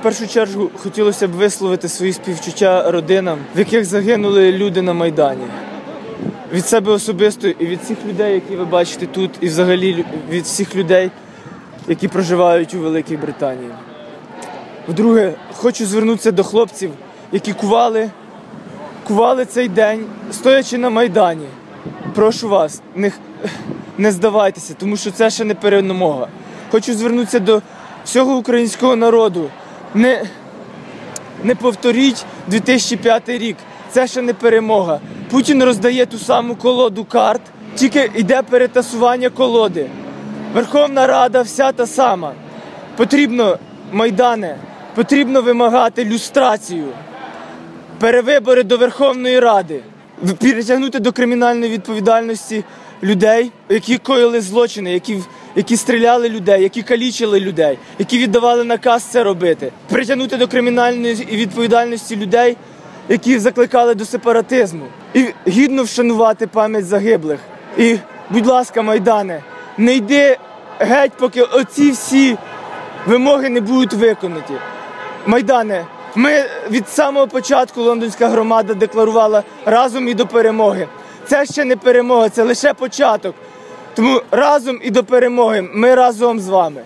в першу чергу хотілося б висловити свої співчуття родинам, в яких загинули люди на Майдані. Від себе особисто і від всіх людей, які ви бачите тут, і взагалі від всіх людей, які проживають у Великій Британії. По-друге, хочу звернутися до хлопців, які кували, кували цей день, стоячи на Майдані. Прошу вас, не, не здавайтеся, тому що це ще не перемога. Хочу звернутися до всього українського народу. Не, не повторіть 2005 рік. Це ще не перемога. Путін роздає ту саму колоду карт, тільки йде перетасування колоди. Верховна Рада вся та сама. Потрібно, Майдане, потрібно вимагати люстрацію, перевибори до Верховної Ради, Притягнути до кримінальної відповідальності людей, які коїли злочини, які, які стріляли людей, які калічили людей, які віддавали наказ це робити, притягнути до кримінальної відповідальності людей, які закликали до сепаратизму, і гідно вшанувати пам'ять загиблих. І, будь ласка, Майдане, не йди геть, поки оці всі вимоги не будуть виконані. Майдане, ми від самого початку лондонська громада декларувала разом і до перемоги. Це ще не перемога, це лише початок. Тому разом і до перемоги. Ми разом з вами.